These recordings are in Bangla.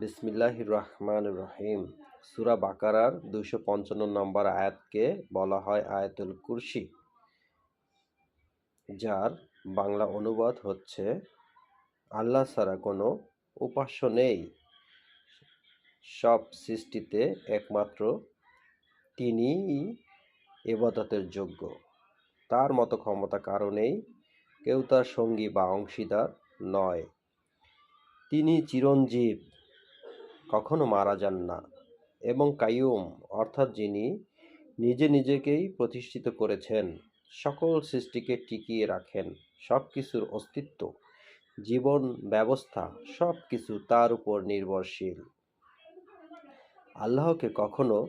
বিসমিল্লাহ রহমান রহিম। সুরা বাকারার দুইশো পঞ্চান্ন নম্বর আয়াতকে বলা হয় আয়াতুল কুরসি যার বাংলা অনুবাদ হচ্ছে, আল্লাহ ছাড়া কোনো উপাস্য নেই। সব সৃষ্টিতে একমাত্র তিনিই এবাদতের যোগ্য। তার মতো ক্ষমতা কারণেই কেউ তার সঙ্গী বা অংশীদার নয়। তিনি চিরঞ্জীব। কখনো মারা যান না এবং কাইয়ুম, অর্থাৎ যিনি নিজে নিজেকেই প্রতিষ্ঠিত করেছেন, সকল সৃষ্টিকে টিকিয়ে রাখেন সব কিছুর অস্তিত্ব, জীবন ব্যবস্থা সব কিছু তার উপর নির্ভরশীল। আল্লাহকে কখনো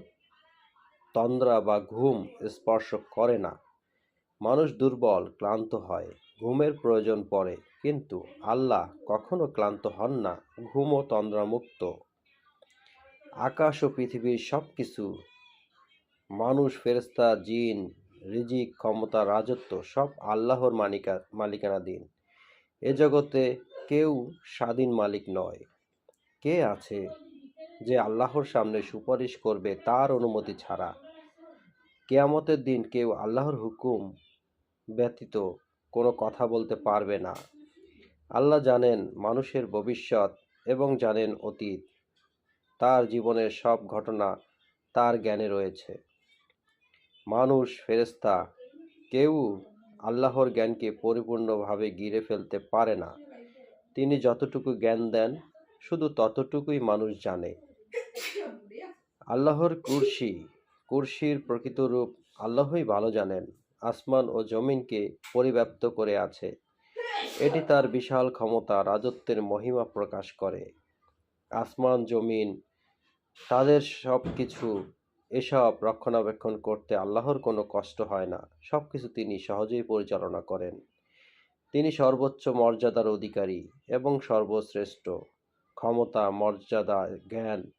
তন্দ্রা বা ঘুম স্পর্শ করে না। মানুষ দুর্বল, ক্লান্ত হয়, ঘুমের প্রয়োজন পড়ে, কিন্তু আল্লাহ কখনো ক্লান্ত হন না ঘুম ও তন্দ্রামুক্ত। আকাশ ও পৃথিবীর সব কিছু মানুষ ফেরেস্তা জিন, রিজিক, ক্ষমতা, রাজত্ব, সব আল্লাহর মালিকা, মালিকানাধীন। এ জগতে কেউ স্বাধীন মালিক নয়। কে আছে যে আল্লাহর সামনে সুপারিশ করবে তার অনুমতি ছাড়া? কেয়ামতের দিন কেউ আল্লাহর হুকুম ব্যতীত কোনো কথা বলতে পারবে না। আল্লাহ জানেন মানুষের ভবিষ্যৎ এবং জানেন অতীত। তার জীবনের সব ঘটনা তার জ্ঞানে রয়েছে। মানুষ ফেরেস্তা কেউ আল্লাহর জ্ঞানকে পরিপূর্ণভাবে গিরে ফেলতে পারে না। তিনি যতটুকু জ্ঞান দেন, শুধু ততটুকুই মানুষ জানে। আল্লাহর কুরসি, কুরসির প্রকৃত রূপ আল্লাহই ভালো জানেন। আসমান ও জমিনকে পরিব্যাপ্ত করে আছে। এটি তার বিশাল ক্ষমতা রাজত্বের মহিমা প্রকাশ করে। আসমান, জমিন তাদের সব কিছু এসব রক্ষণাবেক্ষণ করতে আল্লাহর কোনো কষ্ট হয় না। সব কিছু তিনি সহজেই পরিচালনা করেন। তিনি সর্বোচ্চ মর্যাদার অধিকারী এবং সর্বশ্রেষ্ঠ। ক্ষমতা, মর্যাদা, জ্ঞান